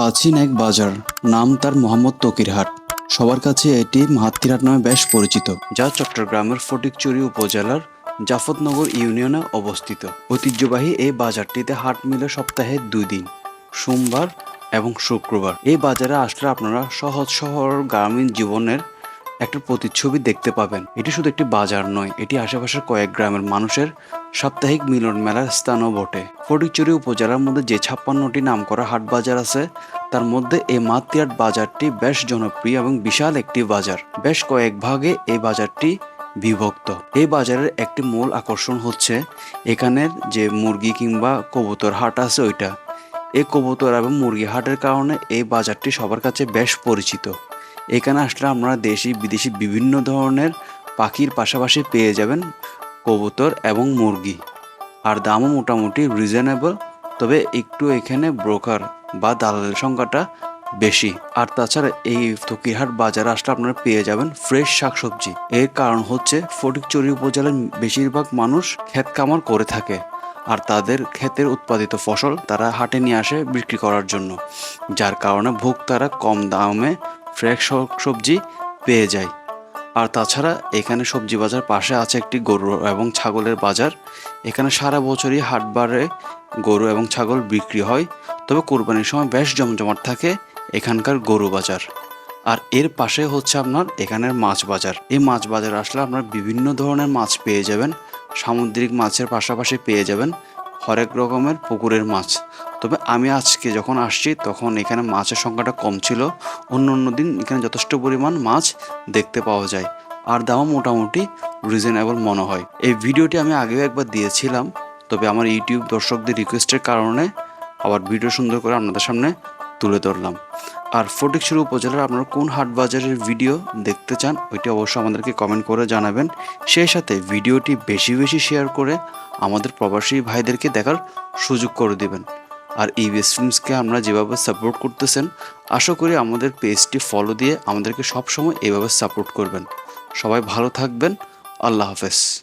প্রাচীন এক বাজার, নাম তার মোহাম্মদ তকিরহাট। সবার কাছে এটি মাহাত্তিরহাট নামে বেশ পরিচিত, যা চট্টগ্রামের ফটিকচুরি উপজেলার জাফতনগর ইউনিয়নে অবস্থিত। ঐতিহ্যবাহী এই বাজারটিতে হাট মিলে সপ্তাহে দুই দিন, সোমবার এবং শুক্রবার। এই বাজারে আসলে আপনারা সহজ শহর গ্রামীণ জীবনের একটা প্রতিচ্ছবি দেখতে পাবেন। এটি শুধু একটি বাজার নয়, এটি আশেপাশের কয়েক গ্রামের মানুষের সাপ্তাহিক মিলন মেলার স্থানও বটে। ফটিকচুরি উপজেলার মধ্যে যে ছাপ্পান্নটি নামকরা হাট বাজার আছে, তার মধ্যে এই মাতিয়াট বাজারটি বেশ জনপ্রিয় এবং বিশাল একটি বাজার। বেশ কয়েক ভাগে এই বাজারটি বিভক্ত। এই বাজারের একটি মূল আকর্ষণ হচ্ছে, এখানের যে মুরগি কিংবা কবুতর হাট আছে ওইটা। এই কবুতর এবং মুরগি হাটের কারণে এই বাজারটি সবার কাছে বেশ পরিচিত। এখানে আসলে আপনারা দেশি, বিদেশি বিভিন্ন ধরনের পাখির পাশাপাশি পেয়ে যাবেন কবুতর এবং মুরগি। আর দামও মোটামুটি রিজনেবল তবে একটু এখানে ব্রোকার বা দালালের সংখ্যাটা বেশি। আর তাছাড়া এই ফকিরহাট বাজারে আসলে আপনারা পেয়ে যাবেন ফ্রেশ শাকসবজি। এর কারণ হচ্ছে ফটিকচুরি উপজেলার বেশিরভাগ মানুষ ক্ষেত কামার করে থাকে। আর তাদের ক্ষেতের উৎপাদিত ফসল তারা হাটে নিয়ে আসে বিক্রি করার জন্য। যার কারণে ভোক্তারা কম দামে ফ্রেশ সবজি পেয়ে যায় আর তাছাড়া এখানে সবজি বাজার পাশে আছে একটি গরু এবং ছাগলের বাজার। এখানে সারা বছরই হাটবারে গরু এবং ছাগল বিক্রি হয়। তবে কোরবানির সময় বেশ জমজমাট থাকে এখানকার গরু বাজার। আর এর পাশে হচ্ছে আপনার এখানের মাছ বাজার। এই মাছ বাজার আসলে আপনার বিভিন্ন ধরনের মাছ পেয়ে যাবেন। সামুদ্রিক মাছের পাশাপাশি পেয়ে যাবেন। হরেক রকমের পুকুরের মাছ। তবে আমি আজকে যখন আসছি, তখন এখানে মাছের সংখ্যাটা কম ছিল। অন্য অন্য দিন এখানে যথেষ্ট পরিমাণ মাছ দেখতে পাওয়া যায়। আর দামও মোটামুটি রিজনেবল মনে হয়। এই ভিডিওটি আমি আগেও একবার দিয়েছিলাম, তবে আমার ইউটিউব দর্শকদের রিকোয়েস্টের কারণে আবার ভিডিও সুন্দর করে আপনাদের সামনে তুলে ধরলাম। আর ফটিকছড়ি উপজেলার আপনারা কোন হাট বাজারের ভিডিও দেখতে চান, ওইটি অবশ্যই আমাদেরকে কমেন্ট করে জানাবেন। সেই সাথে ভিডিওটি বেশি বেশি শেয়ার করে আমাদের প্রবাসী ভাইদেরকে দেখার সুযোগ করে দিবেন। আর এই ওয়েস্ট ফিল্মসকে আমরা যেভাবে সাপোর্ট করতেছেন, আশা করি আমাদের পেজটি ফলো দিয়ে আমাদেরকে সবসময় এভাবে সাপোর্ট করবেন। সবাই ভালো থাকবেন। আল্লাহ হাফেজ।